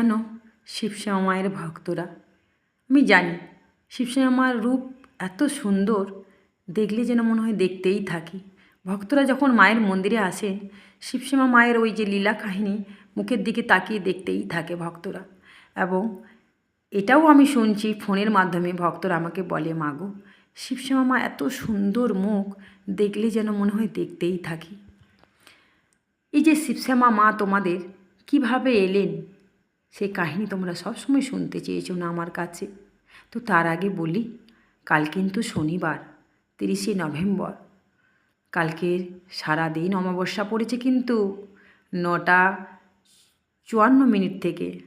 কেন শিবশ্যামা মায়ের ভক্তরা? আমি জানি শিবশ্যামা মার রূপ এত সুন্দর, দেখলে যেন মনে হয় দেখতেই থাকি। ভক্তরা যখন মায়ের মন্দিরে আসেন শিবশ্যামা মায়ের ওই যে লীলা কাহিনী মুখের দিকে তাকিয়ে দেখতেই থাকে ভক্তরা। এবং এটাও আমি শুনছি ফোনের মাধ্যমে ভক্তরা আমাকে বলে মাগো শিবশ্যামা মা এত সুন্দর মুখ, দেখলে যেন মনে হয় দেখতেই থাকি। এই যে শিবশ্যামা মা তোমাদের কীভাবে এলেন? সেই কাহিনী তোমরা সবসময় শুনতে চেয়েছো না আমার কাছে। তো তার আগে বলি, কাল কিন্তু শনিবার, তিরিশে নভেম্বর। কালকের সারা দিন অমাবস্যা পড়েছে কিন্তু নটা চুয়ান্ন মিনিট থেকে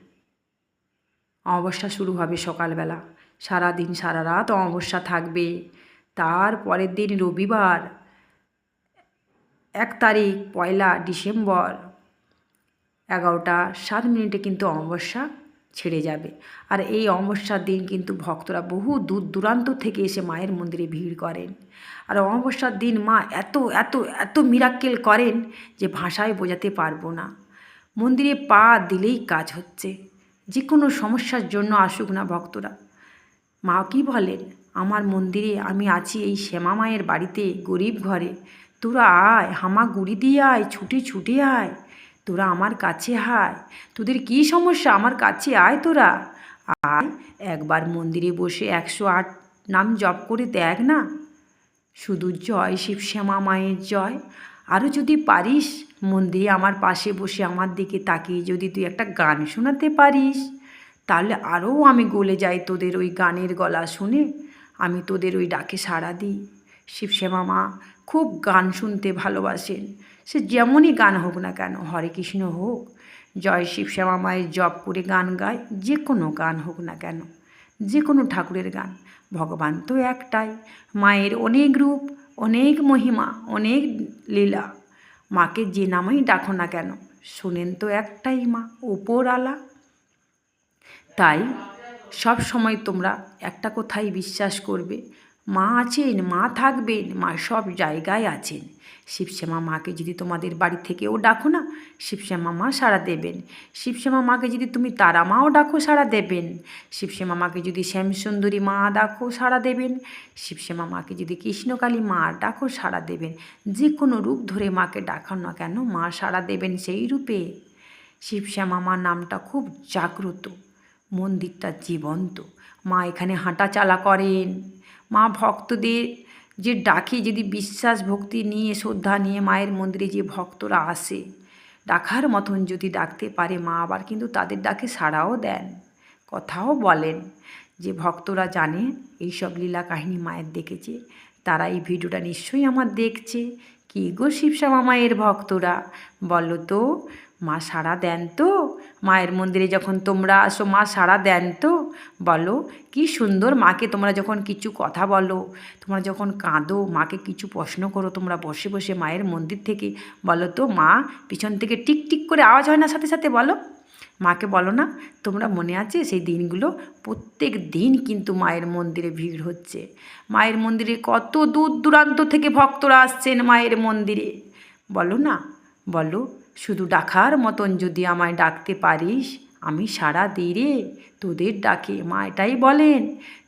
অমাবস্যা শুরু হবে সকালবেলা। সারা দিন সারা রাত অমাবস্যা থাকবে। তার পরের দিন রবিবার, এক তারিখ, পয়লা ডিসেম্বর এগারোটা সাত মিনিটে কিন্তু অমাবস্যা ছেড়ে যাবে। আর এই অমাবস্যার দিন কিন্তু ভক্তরা বহু দূর দূরান্ত থেকে এসে মায়ের মন্দিরে ভিড় করেন। আর অমাবস্যার দিন মা এত এত এত মিরাক্কেল করেন যে ভাষায় বোঝাতে পারব না। মন্দিরে পা দিলেই কাজ হচ্ছে। যে কোনো সমস্যার জন্য আসুক না ভক্তরা। মা কি বলেন? আমার মন্দিরে আমি আছি এই শ্যামা মায়ের বাড়িতে গরিব ঘরে। তোরা আয় হামা গুড়ি দিয়ে আয়, ছুটে ছুটে আয়। তোরা আমার কাছে আয়। তোদের কি সমস্যা? আমার কাছে আয় তোরা। আয়, একবার মন্দিরে বসে একশো আট নাম জপ করে দেখ না। শুধু জয় শিব শ্যামা মায়ের জয়। আরও যদি পারিস, মন্দিরে আমার পাশে বসে আমার দিকে তাকিয়ে যদি তুই একটা গান শোনাতে পারিস, তাহলে আরও আমি গলে যাই তোদের ওই গানের গলা শুনে। আমি তোদের ওই ডাকে সাড়া দিই। শিবশ্যামা মা খুব গান শুনতে ভালোবাসেন। সে যেমনই গান হোক না কেন, হরে কৃষ্ণ হোক, জয় শিবশ্যামা মায়ের জপ করে গান গায়, যে কোনো গান হোক না কেন, যে কোনো ঠাকুরের গান। ভগবান তো একটাই, মায়ের অনেক রূপ, অনেক মহিমা, অনেক লীলা। মাকে যে নামেই ডাকো না কেন, শোনেন তো একটাই মা, ওপরওয়ালা। তাই সব সময় তোমরা একটা কথাই বিশ্বাস করবে মা আছেন, মা থাকবেন, মা সব জায়গায় আছেন। শিবশ্যামা মাকে যদি তোমাদের বাড়ি থেকেও ডাকো না, শিবশ্যামা মা সাড়া দেবেন। শিবশ্যামা মাকে যদি তুমি তারা মাও ডাকো সাড়া দেবেন। শিবশ্যামা মাকে যদি শ্যামসুন্দরী মা ডাকো সাড়া দেবেন। শিবশ্যামা মাকে যদি কৃষ্ণকালী মা ডাকো সাড়া দেবেন। যে কোনো রূপ ধরে মাকে ডাকান না কেন মা সাড়া দেবেন সেই রূপে। শিবশ্যামা মা নামটা খুব জাগ্রত, মন্দিরটা জীবন্ত। মা এখানে হাঁটা চালা করেন। মা ভক্তদের যে ডাকে যদি বিশ্বাস ভক্তি নিয়ে, শ্রদ্ধা নিয়ে মায়ের মন্দিরে যে ভক্তরা আসে, ডাকার মতন যদি ডাকতে পারে মা, আবার কিন্তু তাদের ডাকে সাড়াও দেন, কথাও বলেন। যে ভক্তরা জানে এইসব লীলা কাহিনী মায়ের দেখেছে, তারা এই ভিডিওটা নিশ্চয়ই আমার দেখছে। কি গো শিবশ্যামা মায়ের ভক্তরা? বলো তো, মা সাড়া দেন তো? মায়ের মন্দিরে যখন তোমরা আসো, মা সাড়া দেন তো? বলো, কি সুন্দর মাকে তোমরা যখন কিছু কথা বলো, তোমরা যখন কাঁদো, মাকে কিছু প্রশ্ন করো, তোমরা বসে বসে মায়ের মন্দির থেকে বলো তো, মা পিছন থেকে টিক টিক করে আওয়াজ হয় না সাথে সাথে, বলো? মাকে বলো না, তোমরা মনে আছে সেই দিনগুলো? প্রত্যেক দিন কিন্তু মায়ের মন্দিরে ভিড় হচ্ছে। মায়ের মন্দিরে কত দূর দূরান্ত থেকে ভক্তরা আসছেন মায়ের মন্দিরে। বলো না, বলো শুধু ডাকার মতন যদি আমায় ডাকতে পারিস, আমি সারা দিই রে, তোদের ডাকে মা এটাই বলেন।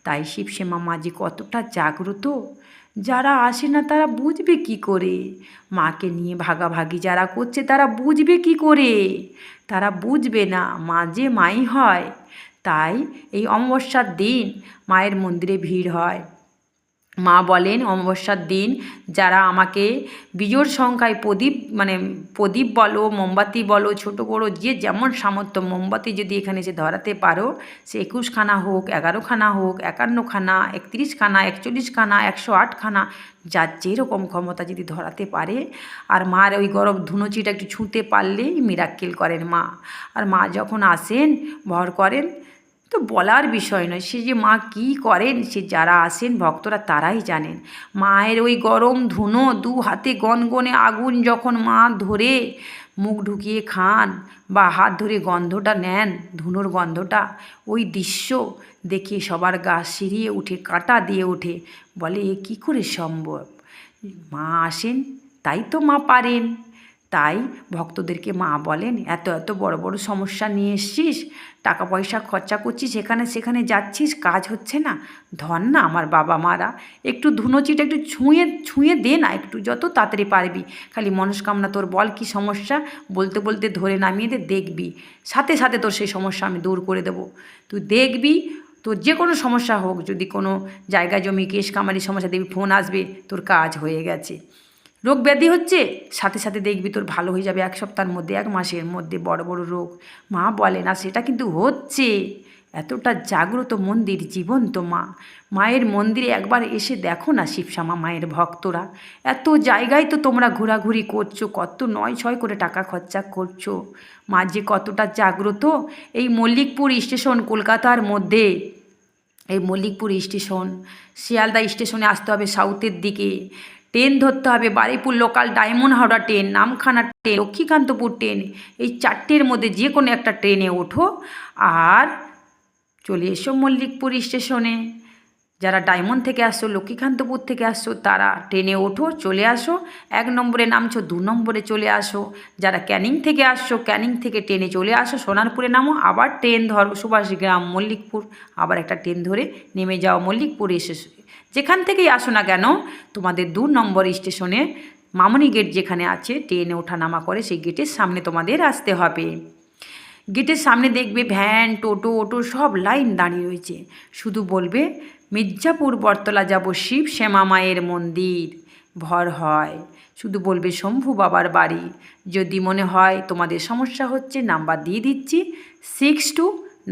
তাই শিবশ্যামা মাঝি কতটা জাগ্রত, যারা আসে না তারা বুঝবে কি করে। মাকে নিয়ে ভাগাভাগি যারা করছে তারা বুঝবে কি করে। তারা বুঝবে না মা যে মাই হয়। তাই এই অমাবস্যার দিন মায়ের মন্দিরে ভিড় হয়। মা বলেন, অমাবস্যার দিন যারা আমাকে বিজোড় সংখ্যায় প্রদীপ মানে প্রদীপ বলো, মোমবাতি বলো, ছোটো বড়ো যে যেমন সামর্থ্য, মোমবাতি যদি এখানে এসে ধরাতে পারো, সে একুশখানা হোক, এগারোখানা হোক, একান্নখানা, একত্রিশখানা, একচল্লিশখানা, একশো আটখানা, যার যেরকম ক্ষমতা যদি ধরাতে পারে, আর মার ওই গরম ধুনুচিটা একটু ছুঁতে পারলেই মিরাক্কেল করেন মা। আর মা যখন আসেন, ভর করেন তো বলার বিষয় নয়। সে যে মা কি করেন, সে যারা আসেন ভক্তরা তারাই জানেন। মায়ের ওই গরম ধুনো দু হাতে গনগনে আগুন যখন মা ধরে মুখ ঢুকিয়ে খান বা হাত ধরে গন্ধটা নেন, ধুনোর গন্ধটা, ওই দৃশ্য দেখে সবার গা সিরিয়ে উঠে, কাঁটা দিয়ে ওঠে। বলে, এ কী করে সম্ভব? মা আসেন, তাই তো মা পারেন। তাই ভক্তদেরকে মা বলেন, এত এত বড় বড় সমস্যা নিয়ে এসছিস, টাকা পয়সা খরচা করছিস, এখানে, সেখানে যাচ্ছিস, কাজ হচ্ছে না। ধর না আমার বাবা মারা। একটু ধুনোচিটা একটু ছুঁয়ে ছুঁয়ে দে না একটু, যত তাড়াতাড়ি পারবি। খালি মনস্কামনা তোর বল কি সমস্যা? বলতে বলতে ধরে নামিয়ে দে, দেখবি। সাথে সাথে তোর সেই সমস্যা আমি দূর করে দেবো। তুই দেখবি, তোর যে কোনো সমস্যা হোক, যদি কোনো জায়গা জমি কেস কামারি সমস্যা, দেখবি, ফোন আসবে, তোর কাজ হয়ে গেছে। রোগ ব্যাধি হচ্ছে? সাথে সাথে দেখবি তোর ভালো হয়ে যাবে এক সপ্তাহের মধ্যে, এক মাসের মধ্যে বড় বড় রোগ। মা বলে, না, সেটা কিন্তু হচ্ছে। এতটা জাগ্রত মন্দির জীবন্ত মা। মায়ের মন্দিরে একবার এসে দেখো না শিবশ্যামা মায়ের ভক্তরা। এত জায়গায় তো তোমরা ঘোরাঘুরি করছ, কত নয় ছয় করে টাকা খরচা করছ। মা যে কতটা জাগ্রত, এই মল্লিকপুর স্টেশন কলকাতার মধ্যে। এই মল্লিকপুর স্টেশন, শিয়ালদা স্টেশনে আসতে হবে সাউথের দিকে। ট্রেন ধরতে হবে, Baripur local Diamond Howrah train Namkhana train Lakshmikantapur train এই চারটের মধ্যে যে কোনো একটা ট্রেনে ওঠো। আর চলে এসো মল্লিকপুর স্টেশনে যারা ডায়মন্ড থেকে আসছো লক্ষ্মীকান্তপুর থেকে আসছো তারা ট্রেনে ওঠো, চলে আসো। এক নম্বরে নামছো, দু নম্বরে চলে আসো। যারা ক্যানিং থেকে আসছো, ক্যানিং থেকে ট্রেনে চলে আসো, সোনারপুরে নামো, আবার ট্রেন ধরো, সুভাষগ্রাম, মল্লিকপুর, আবার একটা ট্রেন ধরে নেমে যাও মল্লিকপুর এসে যেখান থেকেই আসো না কেন, তোমাদের দু নম্বর স্টেশনে মামনি গেট যেখানে আছে ট্রেনে ওঠা নামা করে, সেই গেটের সামনে তোমাদের আসতে হবে। গেটের সামনে দেখবে ভ্যান টোটো ওটো সব লাইন দাঁড়িয়ে রয়েছে। শুধু বলবে, মির্জাপুর, বটতলা যাব শিব শ্যামা মায়ের মন্দির। ভর হয়। শুধু বলবে, শম্ভু বাবার বাড়ি। যদি মনে হয়, তোমাদের সমস্যা হচ্ছে নাম্বার দিয়ে দিচ্ছি six two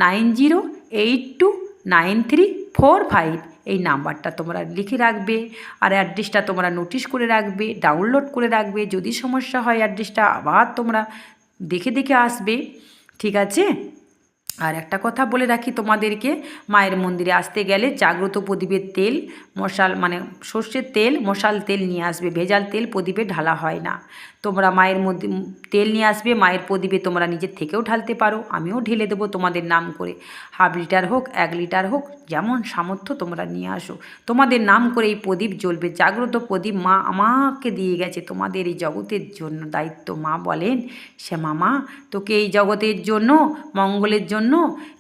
nine zero eight two nine three four five এই নাম্বারটা তোমরা লিখে রাখবে আর অ্যাড্রেসটা তোমরা নোটিশ করে রাখবে, ডাউনলোড করে রাখবে। যদি সমস্যা হয় অ্যাড্রেসটা আবার তোমরা দেখে দেখে আসবে। ঠিক আছে? আর একটা কথা বলে রাখি তোমাদেরকে, মায়ের মন্দিরে আসতে গেলে জাগ্রত প্রদীপের তেল, মশাল মানে সর্ষের তেল, মশাল তেল নিয়ে আসবে, ভেজাল তেল প্রদীপে ঢালা হয় না। তোমরা মায়ের মধ্যে তেল নিয়ে আসবে, মায়ের প্রদীপে তোমরা নিজের থেকেও ঢালতে পারো, আমিও ঢেলে দেবো তোমাদের নাম করে। হাফ লিটার হোক, এক লিটার হোক, যেমন সামর্থ্য তোমরা নিয়ে আসো। তোমাদের নাম করে এই প্রদীপ জ্বলবে, জাগ্রত প্রদীপ মা আমাকে দিয়ে গেছে তোমাদের এই জগতের জন্য, দায়িত্ব মা বলেন সে মামা তোকে এই জগতের জন্য, মঙ্গলের জন্য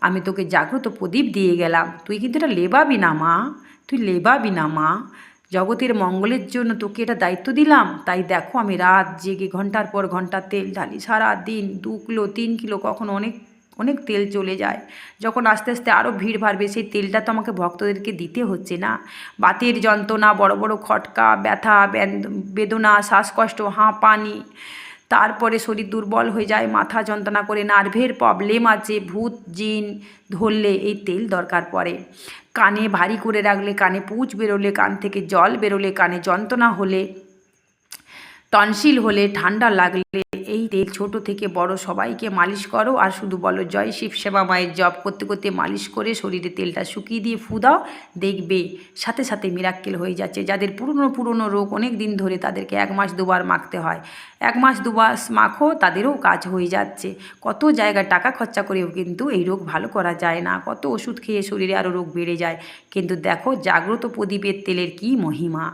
আমি তোকে জাগ্রত প্রদীপ দিয়ে গেলাম। তুই কিন্তু এটা লেবাবি না, মা। তুই লেবাবি না, মা। জগতের মঙ্গলের জন্য তোকে এটা দায়িত্ব দিলাম। তাই দেখো আমি রাত জেগে ঘণ্টার পর ঘণ্টা তেল ঢালি। সারা দিন দু কিলো, তিন কিলো, কখনো অনেক অনেক তেল চলে যায়। যখন আস্তে আস্তে আরও ভিড় বাড়বে, সেই তেলটা তো আমাকে ভক্তদেরকে দিতে হচ্ছে না। বাতের যন্ত্রণা, বড় বড় খটকা, ব্যথা বেদনা, শ্বাসকষ্ট, হাঁপানি তারপরে শরীর দুর্বল হয়ে যায়, মাথা যন্ত্রণা করে, নার্ভের প্রবলেম আছে, ভূত, জিন ধরলে এই তেল দরকার পড়ে। কানে ভারী করে রাখলে, কানে পুঁজ বেরোলে, কান থেকে জল বেরোলে, কানে যন্ত্রণা হলে টনসিল হলে ঠান্ডা লাগলে এই তেল ছোট থেকে বড় সবাইকে মালিশ করো। আর শুধু বলো, জয় শিব সেবা মায়ের জব করতে করতে মালিশ করে শরীরে তেলটা শুকিয়ে দিয়ে ফু দাও। দেখবে সাথে সাথে মিরাক্কেল হয়ে যাচ্ছে। যাদের পুরনো পুরনো রোগ অনেক দিন ধরে তাদেরকে এক মাস দুবার মাখতে হয়। এক মাস দুবার মাখো, তাদেরও কাজ হয়ে যাচ্ছে। কত জায়গায় টাকা খরচা করেও কিন্তু এই রোগ ভালো করা যায় না। কত ওষুধ খেয়ে শরীরে আরও রোগ বেড়ে যায়। কিন্তু দেখো, জাগ্রত প্রদীপের তেলের কি মহিমা।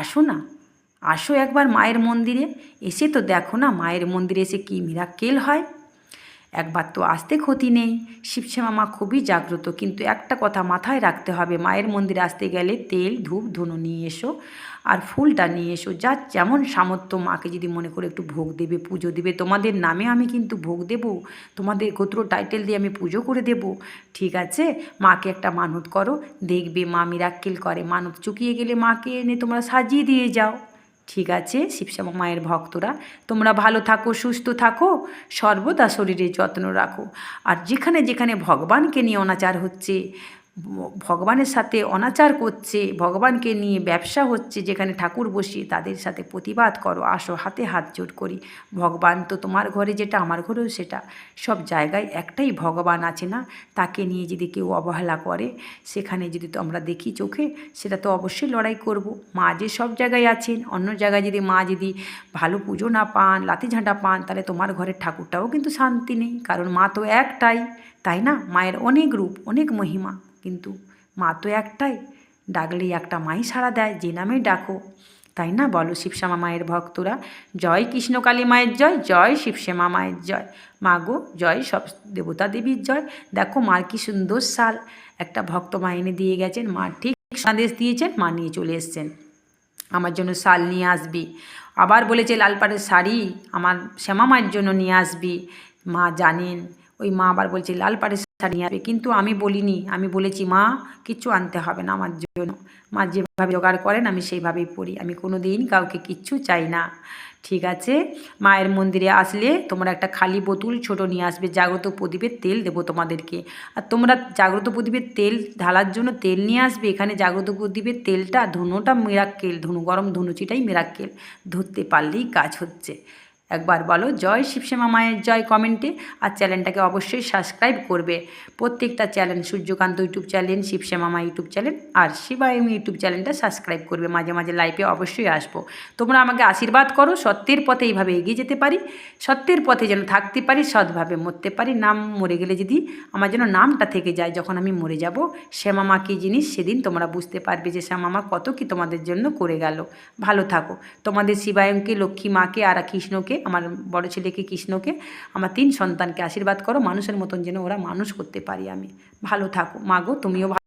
আসো না। আসো একবার মায়ের মন্দিরে। এসে তো দেখো না মায়ের মন্দিরে এসে কী মিরাক্কেল হয়। একবার তো আসতে ক্ষতি নেই। শিবশ্যামা মা খুবই জাগ্রত। কিন্তু একটা কথা মাথায় রাখতে হবে, মায়ের মন্দিরে আসতে গেলে তেল, ধূপ, ধুনো নিয়ে এসো আর ফুলটা নিয়ে এসো। যা যেমন সামর্থ্য মাকে যদি মনে করে একটু ভোগ দেবে, পুজো দেবে, তোমাদের নামে আমি কিন্তু ভোগ দেব, তোমাদের গোত্র টাইটেল দিয়ে আমি পুজো করে দেব, ঠিক আছে? মাকে একটা মানত করো, দেখবে মা মিরাক্কেল করে। মানত চুকিয়ে গেলে মাকে এনে তোমরা সাজিয়ে দিয়ে যাও। ঠিক আছে, শিবশ্যামা মায়ের ভক্তরা। তোমরা ভালো থাকো, সুস্থ থাকো, সর্বদা শরীরের যত্ন রাখো। আর যেখানে যেখানে ভগবানকে নিয়ে অনাচার হচ্ছে ভগবানের সাথে অনাচার করছে, ভগবানকে নিয়ে ব্যবসা হচ্ছে, যেখানে ঠাকুর বসিয়ে তাদের সাথে প্রতিবাদ করো, আসো, হাতে হাত জোট করি। ভগবান তো তোমার ঘরে যেটা, আমার ঘরেও সেটা। সব জায়গায় একটাই ভগবান আছে না? তাকে নিয়ে যদি কেউ অবহেলা করে, সেখানে যদি তো আমরা দেখি চোখে, সেটা তো অবশ্যই লড়াই করব। মা যে সব জায়গায় আছেন, অন্য জায়গায় যদি মা যদি ভালো পুজো না পান লাতি ঝাঁটা পান, তাহলে তোমার ঘরের ঠাকুরটাও কিন্তু শান্তি নেই। কারণ মা তো একটাই, তাই না? মায়ের অনেক রূপ, অনেক মহিমা। কিন্তু মা তো একটাই। ডাকলেই একটা মাই সাড়া দেয়, যে নামে ডাকো। তাই না? বলো শিবশ্যামা মায়ের ভক্তরা, জয় কৃষ্ণকালী মায়ের জয় জয় শিবশ্যামা মায়ের জয়। মা গো, জয় সব দেবতা দেবীর জয়। দেখো মার কি সুন্দর শাল একটা ভক্ত মা এনে দিয়ে গেছেন। মা ঠিক সন্দেশ দিয়েছেন, মা নিয়ে চলে এসছেন। আমার জন্য শাল নিয়ে আসবি। আবার বলেছে লাল পাড়ের শাড়ি আমার শ্যামা মায়ের জন্য নিয়ে আসবি। মা জানেন। ওই মা আবার বলছে লাল পাড়ের নিয়ে আসবে। কিন্তু আমি বলিনি, আমি বলেছি, মা, কিচ্ছু আনতে হবে না আমার জন্য। মা যেভাবে জোগাড় করেন, আমি সেইভাবেই পড়ি। আমি কোনো দিন কাউকে কিচ্ছু চাই না। ঠিক আছে? মায়ের মন্দিরে আসলে তোমরা একটা খালি বোতল ছোট নিয়ে আসবে। জাগ্রত প্রদীপের তেল দেবো তোমাদেরকে। আর তোমরা জাগ্রত প্রদীপের তেল ঢালার জন্য তেল নিয়ে আসবে। এখানে জাগ্রত প্রদীপের তেলটা ধুনোটা মেরাক্কেল ধুনু, গরম ধুনুচিটাই মেরাক্কেল ধরতে পারলেই কাজ হচ্ছে। একবার বলো, জয় শিবশ্যামা মায়ের জয় কমেন্টে আর চ্যানেলটাকে অবশ্যই সাবস্ক্রাইব করবে। প্রত্যেকটা channel, Suryakanta YouTube channel Shivashyama Ma YouTube channel আর শিবায়ম ইউটিউব চ্যানেলটা সাবস্ক্রাইব করবে। মাঝে মাঝে লাইভে অবশ্যই আসব। তোমরা আমাকে আশীর্বাদ করো, সত্যের পথে এইভাবে এগিয়ে যেতে পারি, সত্যের পথে যেন থাকতে পারি, সৎভাবে মরতে পারি, নাম মরে গেলে যদি আমার যেন নামটা থেকে যায়, যখন আমি মরে যাব, শ্যামা মা কী জিনিস সেদিন তোমরা বুঝতে পারবে যে শ্যামা মা কত কি তোমাদের জন্য করে গেল। ভালো থাকো। তোমাদের শিবায়নকে, লক্ষ্মী মাকে আর কৃষ্ণকে আমার বড় ছেলেকে কৃষ্ণকে, আমার তিন সন্তানকে আশীর্বাদ করো, মানুষের মতন যেন ওরা মানুষ করতে পারি আমি। ভালো থাকো। মাগো তুমিও